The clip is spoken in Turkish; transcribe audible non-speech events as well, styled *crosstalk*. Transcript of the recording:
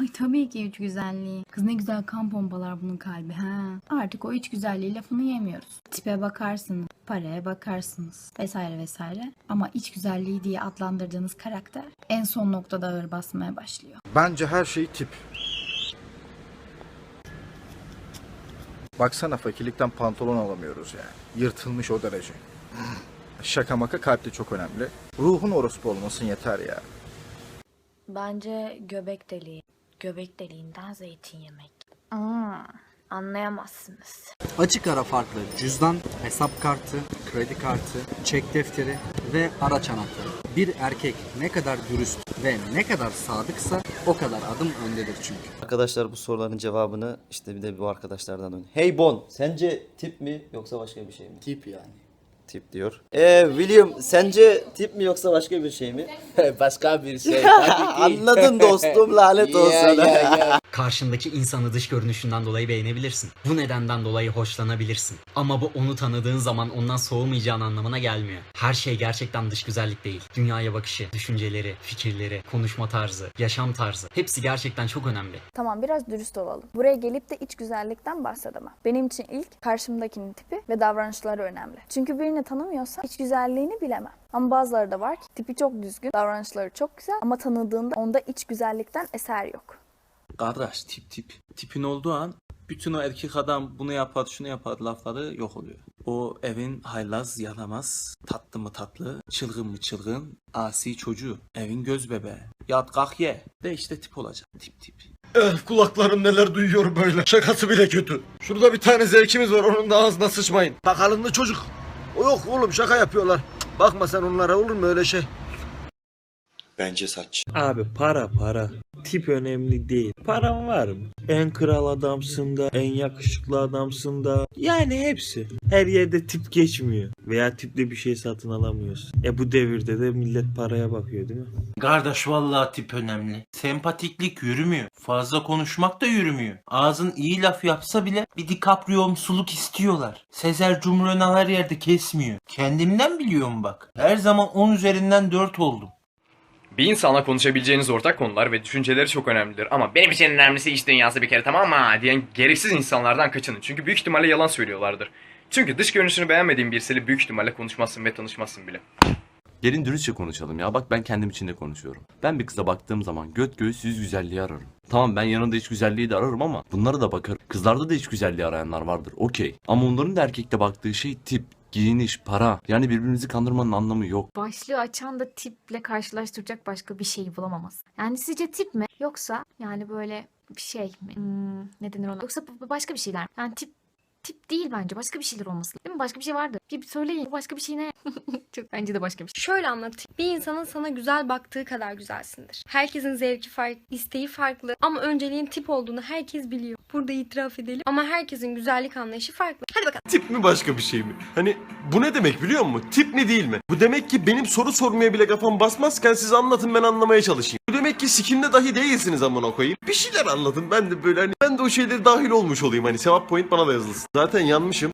Ay tabii ki iç güzelliği. Kız ne güzel kan pompalar bunun kalbi ha. Artık o iç güzelliği lafını yemiyoruz. Tipe bakarsınız, paraya bakarsınız vesaire vesaire. Ama iç güzelliği diye adlandırdığınız karakter en son noktada ağır basmaya başlıyor. Bence her şey tip. Baksana fakirlikten pantolon alamıyoruz yani. Yırtılmış o derece. *clears throat* Şaka maka kalp de çok önemli. Ruhun orospu olmasın yeter ya. Bence göbek deliği. Göbek deliğinden zeytin yemek. Aa, anlayamazsınız. Açık ara farklı cüzdan, hesap kartı, kredi kartı, çek defteri ve araç anahtarı. Bir erkek ne kadar dürüst ve ne kadar sadıksa o kadar adım öndedir çünkü. Arkadaşlar bu soruların cevabını işte bir de bu arkadaşlardan öğren. Hey Bon, sence tip mi yoksa başka bir şey mi? Tip yani. Tip diyor. Ee William, sence tip mi yoksa başka bir şey mi? *laughs* Başka bir şey. *laughs* Anladın dostum, lanet *laughs* olsun. Ya, ya, ya. Karşındaki insanı dış görünüşünden dolayı beğenebilirsin. Bu nedenden dolayı hoşlanabilirsin. Ama bu onu tanıdığın zaman ondan soğumayacağın anlamına gelmiyor. Her şey gerçekten dış güzellik değil. Dünyaya bakışı, düşünceleri, fikirleri, konuşma tarzı, yaşam tarzı. Hepsi gerçekten çok önemli. Tamam biraz dürüst olalım. Buraya gelip de iç güzellikten bahsedemem. Benim için ilk karşımdakinin tipi ve davranışları önemli. Çünkü birini tanımıyorsam iç güzelliğini bilemem. Ama bazıları da var ki tipi çok düzgün, davranışları çok güzel ama tanıdığında onda iç güzellikten eser yok. Kardeş tip tip. Tipin olduğu an bütün o erkek adam bunu yapar şunu yapar lafları yok oluyor. O evin haylaz yaramaz, tatlı mı tatlı, çılgın mı çılgın, asi çocuğu, evin göz bebeği. Yat kalk ye. De işte tip olacak. Tip tip. Eh kulaklarım neler duyuyor böyle. Şakası bile kötü. Şurada bir tane zevkimiz var onun da ağzına sıçmayın. Sakalında çocuk. Yok oğlum şaka yapıyorlar. Bakma sen onlara olur mu öyle şey? Bence saç. Abi para para. Tip önemli değil. Param var mı? En kral adamsın da, en yakışıklı adamsın da. Yani hepsi. Her yerde tip geçmiyor. Veya tiple bir şey satın alamıyorsun. E bu devirde de millet paraya bakıyor değil mi? Kardeş vallahi tip önemli. Sempatiklik yürümüyor. Fazla konuşmak da yürümüyor. Ağzın iyi laf yapsa bile bir DiCaprio'msuluk istiyorlar. Sezer Cumhuröna her yerde kesmiyor. Kendimden biliyorum bak. Her zaman 10 üzerinden 4 oldum. Bir insanla konuşabileceğiniz ortak konular ve düşünceleri çok önemlidir. Ama benim için önemlisi iş dünyası bir kere tamam mı diyen gereksiz insanlardan kaçının. Çünkü büyük ihtimalle yalan söylüyorlardır. Çünkü dış görünüşünü beğenmediğin birisiyle büyük ihtimalle konuşmazsın ve tanışmazsın bile. Gelin dürüstçe konuşalım ya. Bak ben kendim için de konuşuyorum. Ben bir kıza baktığım zaman göt göğüs yüz güzelliği ararım. Tamam ben yanında iç güzelliği de ararım ama bunlara da bakarım. Kızlarda da iç güzelliği arayanlar vardır. Okey. Ama onların da erkekte baktığı şey tip, giyiniş, para. Yani birbirimizi kandırmanın anlamı yok. Başlığı açan da tiple karşılaştıracak başka bir şey bulamaması. Yani sizce tip mi? Yoksa yani böyle bir şey mi? Hmm, ne denir ona? Yoksa başka bir şeyler mi? Yani tip tip değil bence. Başka bir şeyler olması. Değil mi? Başka bir şey vardı. Bir söyleyin. Bu Başka bir şey ne? *laughs* Çok bence de başka bir şey. Şöyle anlatayım. Bir insanın sana güzel baktığı kadar güzelsindir. Herkesin zevki farklı, isteği farklı ama önceliğin tip olduğunu herkes biliyor. Burada itiraf edelim. Ama herkesin güzellik anlayışı farklı. Hadi bakalım. Tip mi başka bir şey mi? Hani bu ne demek biliyor musun? Tip mi değil mi? Bu demek ki benim soru sormaya bile kafam basmazken siz anlatın ben anlamaya çalışayım. Bu demek ki sikimde dahi değilsiniz amına koyayım. Bir şeyler anlatın ben de böyle hani ben de o şeylere dahil olmuş olayım hani sevap point bana da yazılsın. Zaten yanmışım.